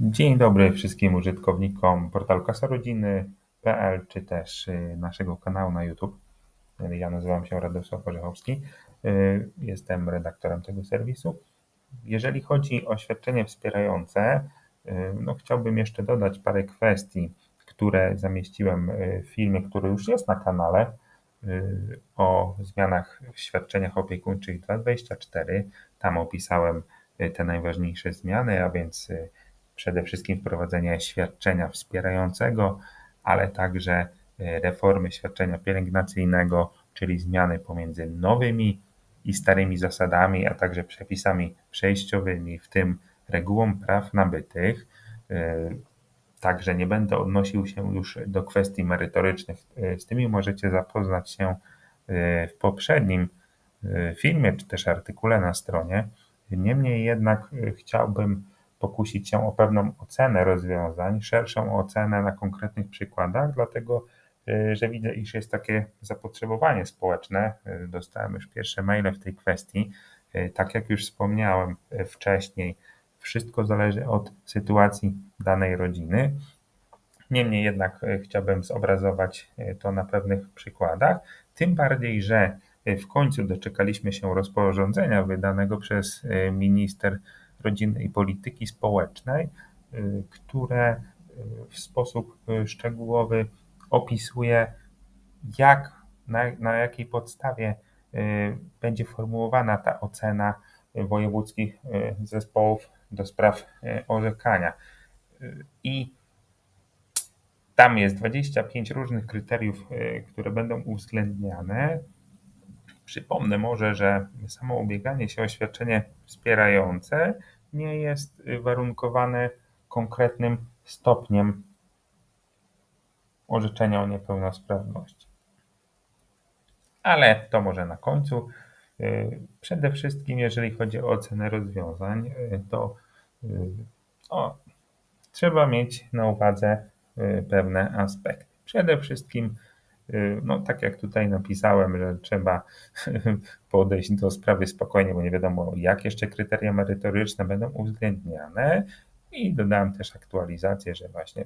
Dzień dobry wszystkim użytkownikom portalu kasarodziny.pl czy też y, naszego kanału na YouTube. Ja nazywam się Radosław Orzechowski. Y, jestem redaktorem tego serwisu. Jeżeli chodzi o świadczenie wspierające, y, no chciałbym jeszcze dodać parę kwestii, które zamieściłem w filmie, który już jest na kanale o zmianach w świadczeniach opiekuńczych 224. Tam opisałem te najważniejsze zmiany, a więc przede wszystkim wprowadzenie świadczenia wspierającego, ale także e, reformy świadczenia pielęgnacyjnego, czyli zmiany pomiędzy nowymi i starymi zasadami, a także przepisami przejściowymi, w tym regułą praw nabytych. E, także nie będę odnosił się już do kwestii merytorycznych. E, z tymi możecie zapoznać się w poprzednim filmie czy też artykule na stronie. Niemniej jednak chciałbym pokusić się o pewną ocenę rozwiązań, szerszą ocenę na konkretnych przykładach, dlatego y, że widzę, iż jest takie zapotrzebowanie społeczne. Y, dostałem już pierwsze maile w tej kwestii. Y, tak jak już wspomniałem wcześniej, wszystko zależy od sytuacji danej rodziny. Niemniej jednak chciałbym zobrazować to na pewnych przykładach, tym bardziej, że w końcu doczekaliśmy się rozporządzenia wydanego przez minister Rodziny i Polityki Społecznej, y, które y, w sposób y, szczegółowy opisuje, jak, na, na jakiej podstawie będzie formułowana ta ocena wojewódzkich zespołów do spraw orzekania. I tam jest 25 różnych kryteriów, które będą uwzględniane. Przypomnę może, że samo ubieganie się o świadczenie wspierające nie jest warunkowane konkretnym stopniem orzeczenia o niepełnosprawności. Ale to może na końcu. Przede wszystkim, jeżeli chodzi o ocenę rozwiązań, to o, trzeba mieć na uwadze pewne aspekty. Przede wszystkim no, tak jak tutaj napisałem, że trzeba podejść do sprawy spokojnie, bo nie wiadomo, jak jeszcze kryteria merytoryczne będą uwzględniane. I dodałem też aktualizację, że właśnie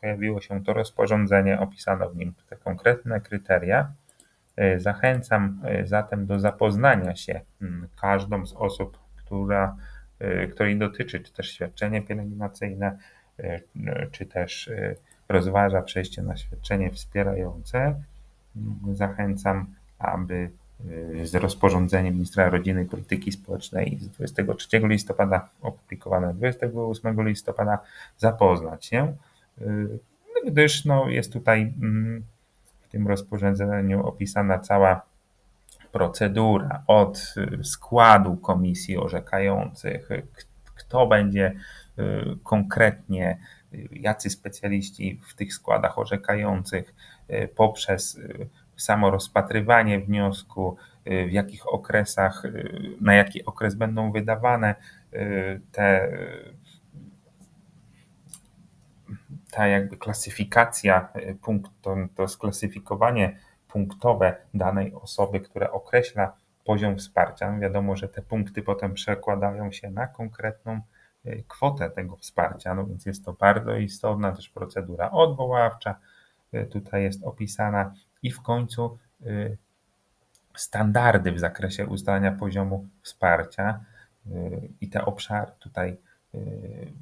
pojawiło się to rozporządzenie, opisano w nim te konkretne kryteria. Y, zachęcam y, zatem do zapoznania się mm, każdą z osób, która, której dotyczy, czy też świadczenie pielęgnacyjne, czy też rozważa przejście na świadczenie wspierające, zachęcam, aby y, z rozporządzeniem ministra rodziny i polityki społecznej z 23 listopada, opublikowane 28 listopada, zapoznać się, y, gdyż no, jest tutaj mm, w tym rozporządzeniu opisana cała procedura od y, składu komisji orzekających, kto będzie konkretnie jacy specjaliści w tych składach orzekających e, poprzez e, samo rozpatrywanie wniosku, e, w jakich okresach, na jaki okres będą wydawane te ta jakby klasyfikacja punkt, to, to sklasyfikowanie punktowe danej osoby, które określa poziom wsparcia. Wiadomo, że te punkty potem przekładają się na konkretną kwotę tego wsparcia, no więc jest to bardzo istotna też procedura odwoławcza, y, tutaj jest opisana i w końcu y, standardy w zakresie ustalania poziomu wsparcia i te obszary tutaj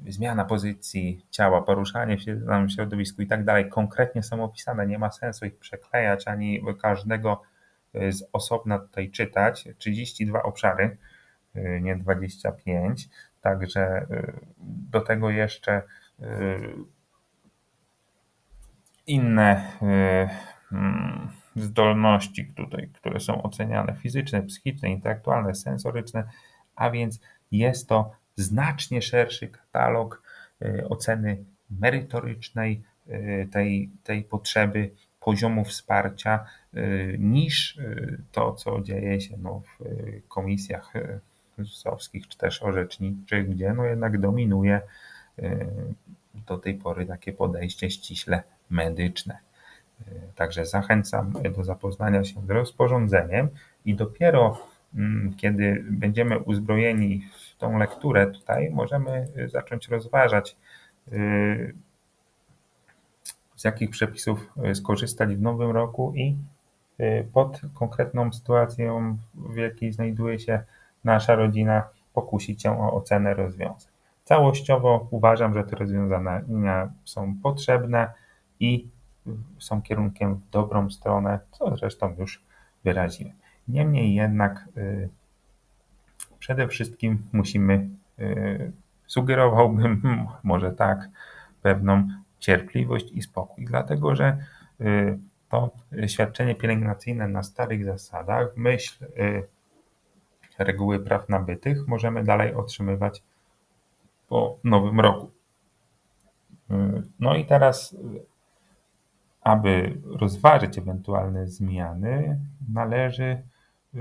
zmiana pozycji ciała, poruszanie się w środowisku i tak dalej konkretnie są opisane. Nie ma sensu ich przeklejać ani każdego z osobna tutaj czytać. 32 obszary, nie 25. Także y, do tego jeszcze y, inne y, mm, zdolności tutaj, które są oceniane fizyczne, psychiczne, intelektualne, sensoryczne, a więc jest to znacznie szerszy katalog oceny merytorycznej tej, tej potrzeby poziomu wsparcia niż to, co dzieje się no, w komisjach ZUS-owskich czy też orzeczniczych, gdzie no jednak dominuje y, do tej pory takie podejście ściśle medyczne. Y, także zachęcam do zapoznania się z rozporządzeniem i dopiero mm, kiedy będziemy uzbrojeni w tą lekturę tutaj możemy zacząć rozważać, z jakich przepisów skorzystać w nowym roku i pod konkretną sytuacją, w jakiej znajduje się nasza rodzina, pokusić się o ocenę rozwiązań. Całościowo uważam, że te rozwiązania są potrzebne i są kierunkiem w dobrą stronę, co zresztą już wyraziłem. Niemniej jednak y, przede wszystkim musimy, y, sugerowałbym, może tak, pewną cierpliwość i spokój, dlatego że y, to świadczenie pielęgnacyjne na starych zasadach, myśl reguły praw nabytych, możemy dalej otrzymywać po nowym roku. No i teraz aby rozważyć ewentualne zmiany, należy y,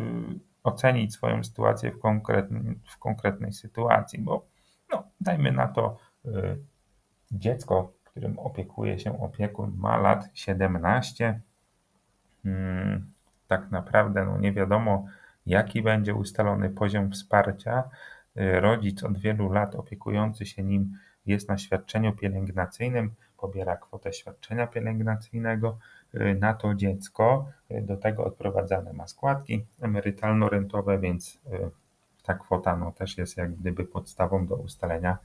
ocenić swoją sytuację w, konkretnym, w konkretnej sytuacji, bo no, dajmy na to y, dziecko, którym opiekuje się opiekun, ma lat 17. Hmm, tak naprawdę no, nie wiadomo, jaki będzie ustalony poziom wsparcia. Y, rodzic od wielu lat opiekujący się nim jest na świadczeniu pielęgnacyjnym pobiera kwotę świadczenia pielęgnacyjnego y, na to dziecko. Y, do tego odprowadzane ma składki emerytalno-rentowe, więc ta kwota no, też jest jak gdyby podstawą do ustalenia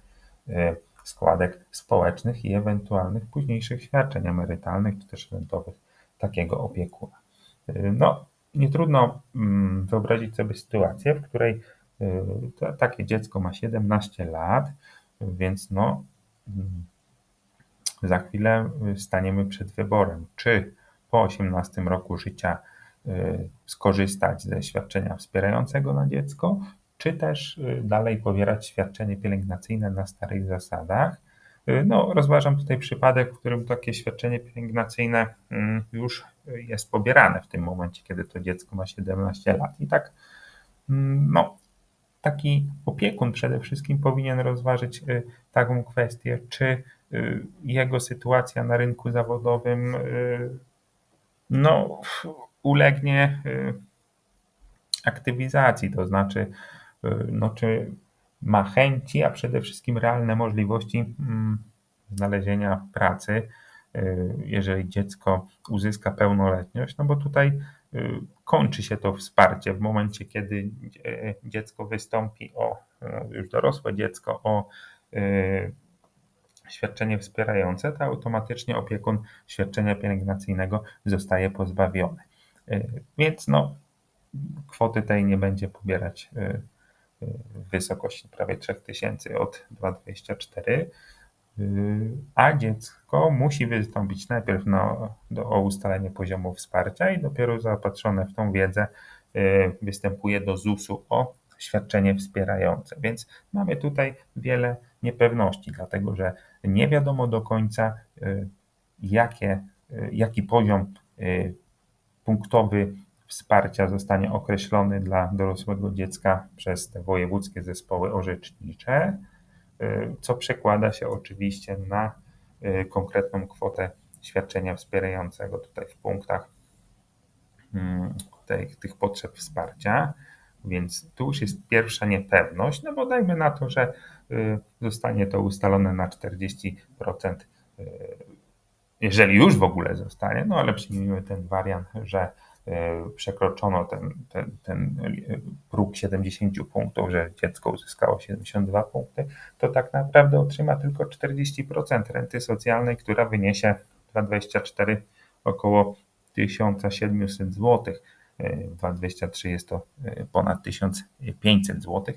składek społecznych i ewentualnych późniejszych świadczeń emerytalnych czy też rentowych takiego opiekuna. No, nie trudno mm, wyobrazić sobie sytuację, w której takie dziecko ma 17 lat, więc no, mm, za chwilę y, staniemy przed wyborem, czy po 18 roku życia y, skorzystać ze świadczenia wspierającego na dziecko, czy też y, dalej pobierać świadczenie pielęgnacyjne na starych zasadach. No, rozważam tutaj przypadek, w którym takie świadczenie pielęgnacyjne mm, już jest pobierane w tym momencie, kiedy to dziecko ma 17 lat. I tak, mm, no, taki opiekun przede wszystkim powinien rozważyć taką kwestię, czy Y, jego sytuacja na rynku zawodowym y, no, ulegnie y, aktywizacji, to znaczy, no, czy ma chęci, a przede wszystkim realne możliwości mm, znalezienia pracy, jeżeli dziecko uzyska pełnoletność, no bo tutaj kończy się to wsparcie w momencie, kiedy dziecko wystąpi o, już dorosłe dziecko, o świadczenie wspierające, to automatycznie opiekun świadczenia pielęgnacyjnego zostaje pozbawiony. Y, więc no, kwoty tej nie będzie pobierać y, y, w wysokości prawie 3000 od 2,24, a dziecko musi wystąpić najpierw no, do, o ustalenie poziomu wsparcia i dopiero zaopatrzone w tą wiedzę występuje do ZUS-u o świadczenie wspierające. Więc mamy tutaj wiele niepewności, dlatego że nie wiadomo do końca, y, jakie, y, jaki poziom y, punktowy wsparcia zostanie określony dla dorosłego dziecka przez te wojewódzkie zespoły orzecznicze, co przekłada się oczywiście na konkretną kwotę świadczenia wspierającego tutaj w punktach mm, tych, tych potrzeb wsparcia. Więc tu już jest pierwsza niepewność, no bo dajmy na to, że y, zostanie to ustalone na 40%, y, jeżeli już w ogóle zostanie, no ale przyjmijmy ten wariant, że y, przekroczono ten, ten, ten próg 70 punktów, że dziecko uzyskało 72 punkty, to tak naprawdę otrzyma tylko 40% renty socjalnej, która wyniesie 2,24 około 1700 zł. 2,23 jest to e, ponad 1500 zł.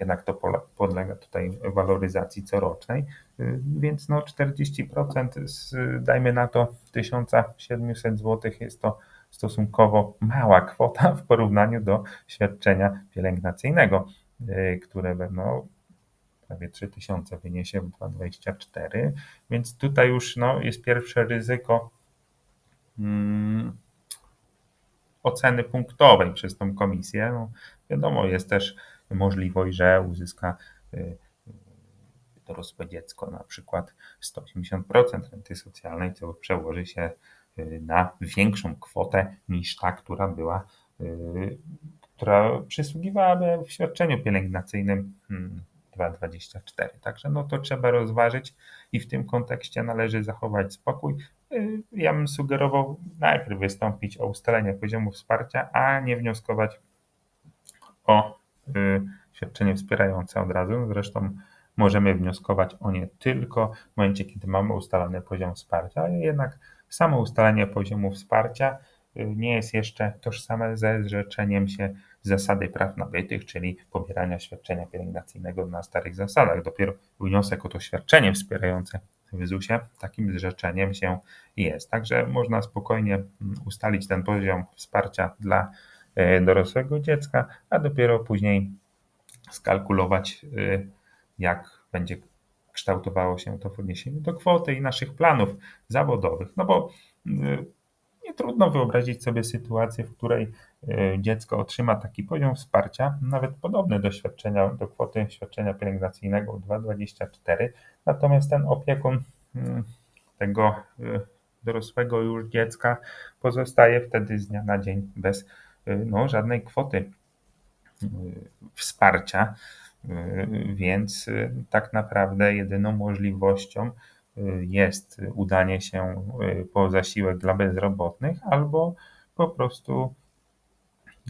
Jednak to podlega tutaj waloryzacji corocznej, e, więc no 40% z, dajmy na to 1700 zł jest to stosunkowo mała kwota w porównaniu do świadczenia pielęgnacyjnego, które no, prawie 3000 wyniesie w 2,24, więc tutaj już no, jest pierwsze ryzyko hmm, oceny punktowej przez tą komisję. No, wiadomo, jest też możliwość, że uzyska y, dorosłe dziecko na przykład 180% renty socjalnej, co przełoży się y, na większą kwotę niż ta, która była, y, która przysługiwałaby w świadczeniu pielęgnacyjnym 2,24. Hmm, Także no to trzeba rozważyć i w tym kontekście należy zachować spokój. Ja bym sugerował najpierw wystąpić o ustalenie poziomu wsparcia, a nie wnioskować o świadczenie wspierające od razu. Zresztą możemy wnioskować o nie tylko w momencie, kiedy mamy ustalony poziom wsparcia, jednak samo ustalenie poziomu wsparcia y, nie jest jeszcze tożsame ze zrzeczeniem się zasady praw nabytych, czyli pobierania świadczenia pielęgnacyjnego na starych zasadach. Dopiero wniosek o to świadczenie wspierające w ZUS-ie takim zrzeczeniem się jest. Także można spokojnie mm, ustalić ten poziom wsparcia dla y, dorosłego dziecka, a dopiero później skalkulować, y, jak będzie kształtowało się to w odniesieniu do kwoty i naszych planów zawodowych. No bo y, nie trudno wyobrazić sobie sytuację, w której dziecko otrzyma taki poziom wsparcia, nawet podobny do świadczenia, do kwoty świadczenia pielęgnacyjnego 2,24, natomiast ten opiekun tego dorosłego już dziecka pozostaje wtedy z dnia na dzień bez no, żadnej kwoty wsparcia. Y, więc y, tak naprawdę jedyną możliwością y, jest udanie się po zasiłek dla bezrobotnych, albo po prostu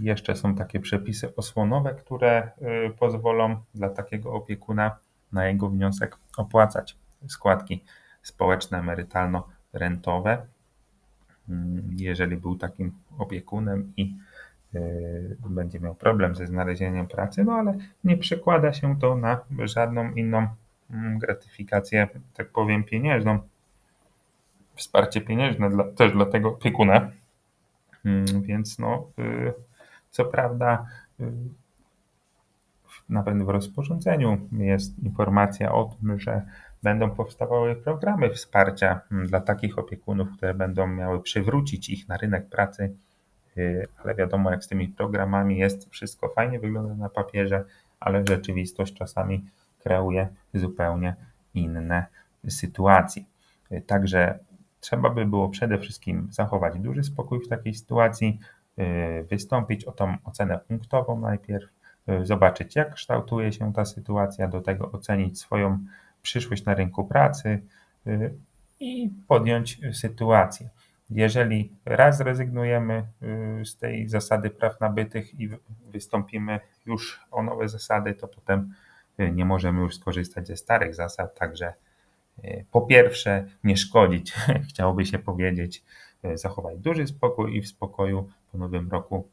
jeszcze są takie przepisy osłonowe, które pozwolą dla takiego opiekuna na jego wniosek opłacać składki społeczne, emerytalno-rentowe, jeżeli był takim opiekunem i Y, będzie miał problem ze znalezieniem pracy, no ale nie przekłada się to na żadną inną mm, gratyfikację, tak powiem, pieniężną. Wsparcie pieniężne dla, też dla tego opiekuna. Mm, więc no, y, co prawda, y, nawet w rozporządzeniu jest informacja o tym, że będą powstawały programy wsparcia mm, dla takich opiekunów, które będą miały przywrócić ich na rynek pracy Y, ale wiadomo, jak z tymi programami jest, wszystko fajnie wygląda na papierze, ale rzeczywistość czasami kreuje zupełnie inne sytuacje. Y, także trzeba by było przede wszystkim zachować duży spokój w takiej sytuacji, y, wystąpić o tą ocenę punktową najpierw, zobaczyć jak kształtuje się ta sytuacja, do tego ocenić swoją przyszłość na rynku pracy i podjąć sytuację. Jeżeli raz zrezygnujemy y, z tej zasady praw nabytych i wystąpimy już o nowe zasady, to potem y, nie możemy już skorzystać ze starych zasad. Także y, po pierwsze, nie szkodzić, chciałoby się powiedzieć, zachować duży spokój i w spokoju po nowym roku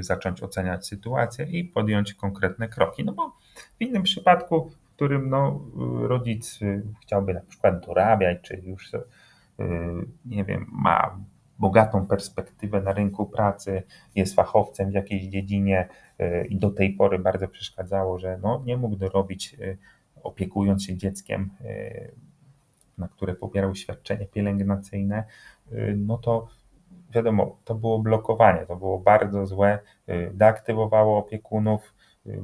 zacząć oceniać sytuację i podjąć konkretne kroki. No bo w innym przypadku, w którym no, rodzic chciałby na przykład dorabiać, czy już nie wiem, ma bogatą perspektywę na rynku pracy, jest fachowcem w jakiejś dziedzinie y, i do tej pory bardzo przeszkadzało, że no, nie mógł dorobić y, opiekując się dzieckiem, na które pobierał świadczenie pielęgnacyjne, no to wiadomo, to było blokowanie, to było bardzo złe, deaktywowało opiekunów.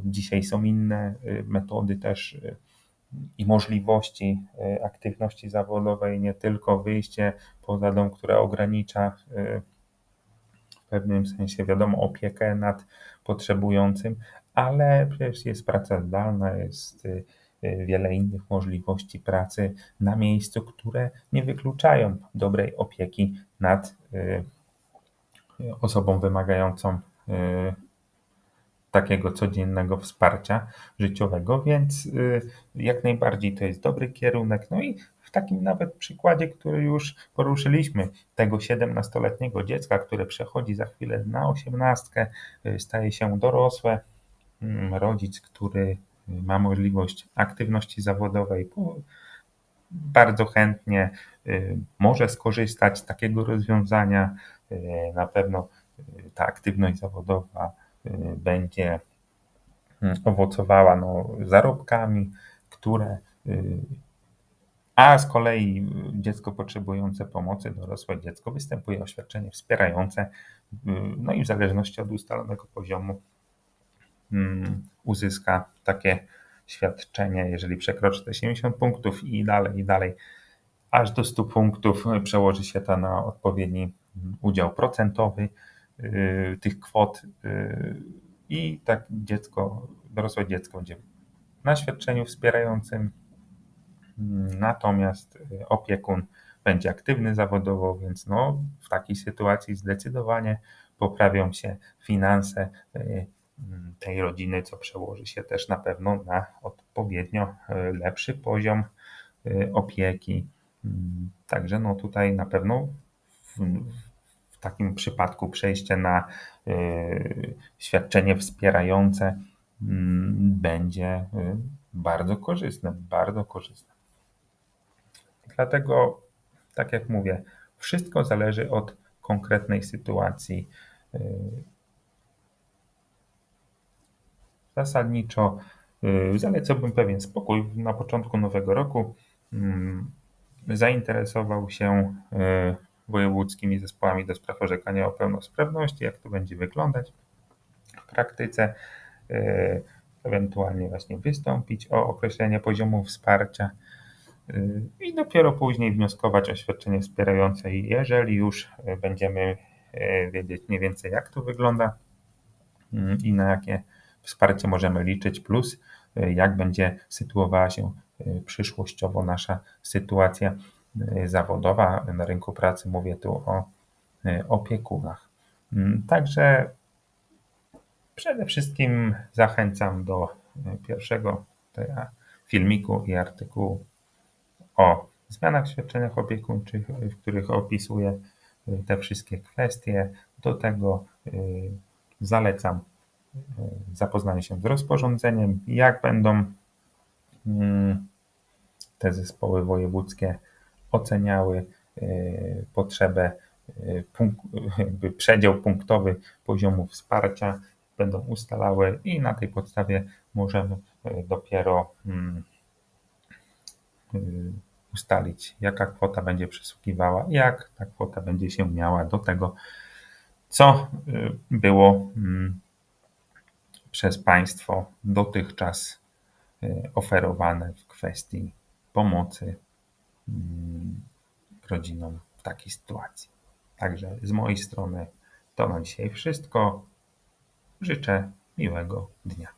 Dzisiaj są inne metody też i możliwości y, aktywności zawodowej, nie tylko wyjście poza dom, które ogranicza y, w pewnym sensie, wiadomo, opiekę nad potrzebującym, ale przecież jest praca zdalna, jest y, wiele innych możliwości pracy na miejscu, które nie wykluczają dobrej opieki nad osobą wymagającą takiego codziennego wsparcia życiowego, więc y, jak najbardziej to jest dobry kierunek. No i w takim nawet przykładzie, który już poruszyliśmy, tego 17-letniego dziecka, które przechodzi za chwilę na osiemnastkę, y, staje się dorosłe, mm, rodzic, który ma możliwość aktywności zawodowej, bardzo chętnie y, może skorzystać z takiego rozwiązania. Na pewno ta aktywność zawodowa będzie mm, owocowała no, zarobkami, które y, a z kolei dziecko potrzebujące pomocy, dorosłe dziecko występuje o świadczenie wspierające, y, no i w zależności od ustalonego poziomu mm, uzyska takie świadczenie, jeżeli przekroczy te 70 punktów i dalej, i dalej, aż do 100 punktów przełoży się to na odpowiedni udział procentowy tych kwot i tak dziecko, dorosłe dziecko będzie na świadczeniu wspierającym, natomiast opiekun będzie aktywny zawodowo, więc no, w takiej sytuacji zdecydowanie poprawią się finanse tej rodziny, co przełoży się też na pewno na odpowiednio lepszy poziom opieki. Także no tutaj na pewno w takim przypadku przejście na świadczenie wspierające będzie bardzo korzystne, bardzo korzystne. Dlatego, tak jak mówię, wszystko zależy od konkretnej sytuacji. Zasadniczo zalecałbym pewien spokój na początku nowego roku. Zainteresował się wojewódzkimi zespołami do spraw orzekania o pełnosprawności, jak to będzie wyglądać w praktyce, ewentualnie właśnie wystąpić o określenie poziomu wsparcia i dopiero później wnioskować o świadczenie wspierające, jeżeli już będziemy wiedzieć mniej więcej jak to wygląda i na jakie wsparcie możemy liczyć, plus jak będzie sytuowała się przyszłościowo nasza sytuacja zawodowa na rynku pracy. Mówię tu o opiekunach. Także przede wszystkim zachęcam do pierwszego filmiku i artykułu o zmianach w świadczeniach opiekuńczych, w których opisuję te wszystkie kwestie. Do tego zalecam zapoznanie się z rozporządzeniem, jak będą te zespoły wojewódzkie oceniały potrzebę, jakby przedział punktowy poziomu wsparcia, będą ustalały i na tej podstawie możemy dopiero ustalić, jaka kwota będzie przysługiwała, jak ta kwota będzie się miała do tego, co było przez państwo dotychczas oferowane w kwestii pomocy rodzinom w takiej sytuacji. Także z mojej strony to na dzisiaj wszystko. Życzę miłego dnia.